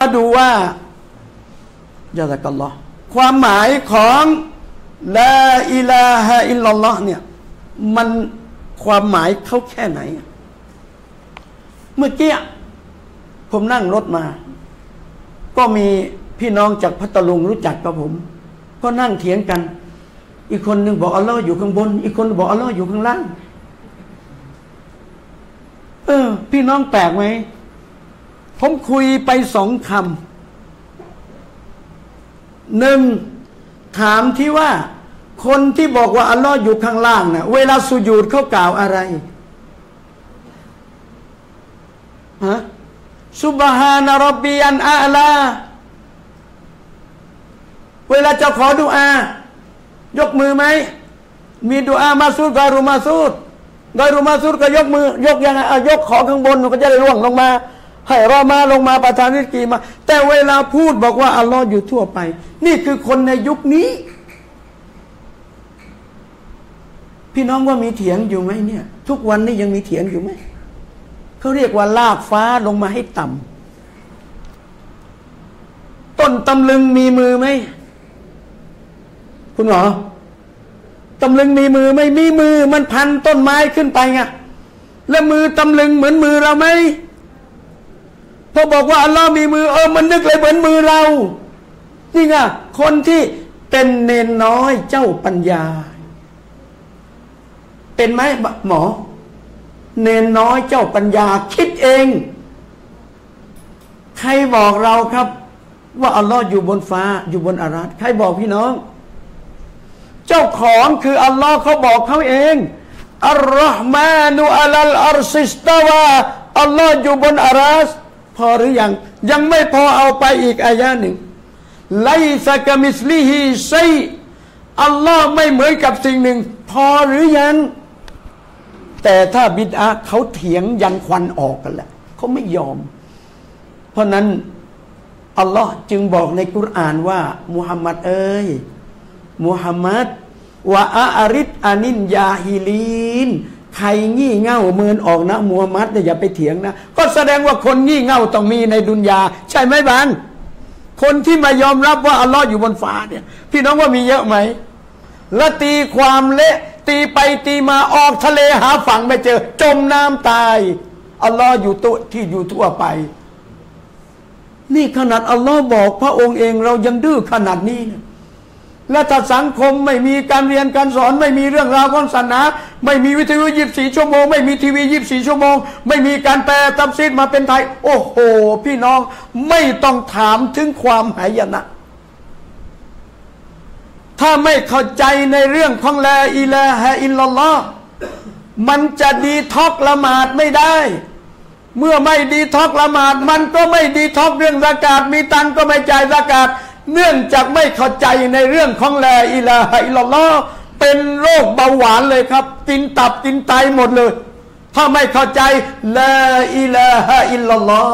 มาดูว่าจะตะกัลลอความหมายของลาอิลาฮะอิลลัลลอฮ์เนี่ยมันความหมายเขาแค่ไหน เมื่อกี้ผมนั่งรถมา ก็มีพี่น้องจากพัทลุงรู้จักกับผม ก็นั่งเถียงกัน อีกคนหนึ่งบอกอัลลอฮ์อยู่ข้างบน อีกคนบอกอัลลอฮ์อยู่ข้างล่าง เออ พี่น้องแปลกไหม ผมคุยไปสองคำหนึ่งถามที่ว่า คนที่บอกว่าอัลลอฮ์อยู่ข้างล่างเนะ่ะเวลาสุญูดเขากล่าวอะไรฮะสุบฮานารบบีอันอาลา เวลาจะขอดุอา ยกมือไหม มีดุอามาสูดกอรุมาสูดกอรุมาสูดก็ยกมือ ยกยังไงยกขอข้างบนมันก็จะได้ร่วงลงมา ให้รอมาลงมาประทานนิกีมา แต่เวลาพูดบอกว่าอัลลอฮ์อยู่ทั่วไป นี่คือคนในยุคนี้ พี่น้องว่ามีเถียงอยู่ไหมเนี่ย ทุกวันนี้ยังมีเถียงอยู่ไหมเขาเรียกว่าลากฟ้าลงมาให้ต่ำต้นตำลึงมีมือไหมคุณหมอตำลึงมีมือไม่มีมือ มันพันต้นไม้ขึ้นไปไงแล้วมือตำลึงเหมือนมือเราไหม พอบอกว่าอัลลอฮ์มีมือเออมันนึกเลยเหมือนมือเรานี่ไงคนที่เป็นเนนน้อยเจ้าปัญญา เป็นไหมหมอ เนนน้อยเจ้าปัญญา คิดเอง ใครบอกเราครับ ว่าอัลลอฮ์อยู่บนฟ้าอยู่บนอารัตใครบอกพี่น้อง เจ้าของคืออัลลอฮ์เขาบอกเขาเองอัลลอฮ์มานุอัลลอฮ์อัลซิสตาวาอัลลอฮ์อยู่บนอารัส อหรือยัง ยังไม่พอเอาไปอีกอายะหนึ่งไลซะกามิสลิฮิไซอัลลอฮ์ไม่เหมือนกับสิ่งหนึ่ง พอหรือยัง แต่ถ้าบิดาเขาเถียงยันควันออกกันแหละเขาไม่ยอม เพราะนั้นอัลลอฮ์จึงบอกในกุรอานว่ามุฮัมมัดเอ้ยมุฮัมมัดว่าอาริดอานินยาฮิลีน ใครงี่เง่าเมินออกนะมูฮัมมัดอย่าไปเถียงนะ ก็แสดงว่าคนงี่เง่าต้องมีในดุนยา ใช่ไหมบ้านคนที่มายอมรับว่าอัลลอฮ์อยู่บนฟ้าเนี่ยพี่น้องว่ามีเยอะไหมและตีความเละตีไปตีมาออกทะเลหาฝั่งไม่เจอ จมน้ำตายอัลลอฮ์อยู่ตัวที่อยู่ทั่วไป นี่ขนาดอัลลอฮ์บอกพระองค์เองเรายังดื้อขนาดนี้นะ และถ้าสังคมไม่มีการเรียนการสอนไม่มีเรื่องราวของศาสนา ไม่มีวิทยุยีิบสี่ชั่วโมง ไม่มีทีวียีิบสี่ชั่วโมง ไม่มีการแปลตับซีดมาเป็นไทย โอ้โห พี่น้องไม่ต้องถามถึงความหายนะถ้าไม่เข้าใจในเรื่องของแลาอิลาฮะอิลลัลลอฮ์มันจะดีท็อกละหมาดไม่ได้ เมื่อไม่ดีท็อกละหมาด มันก็ไม่ดีท็อกเรื่องสากาศมีตังก็ไม่จ่ายสากาศ เนื่องจากไม่เข้าใจในเรื่องของแลอิลาฮอิลลัลลอเป็นโรคเบาหวานเลยครับ กินตับกินไตหมดเลย ถ้าไม่เข้าใจลาอิลาฮอิลลัลลอ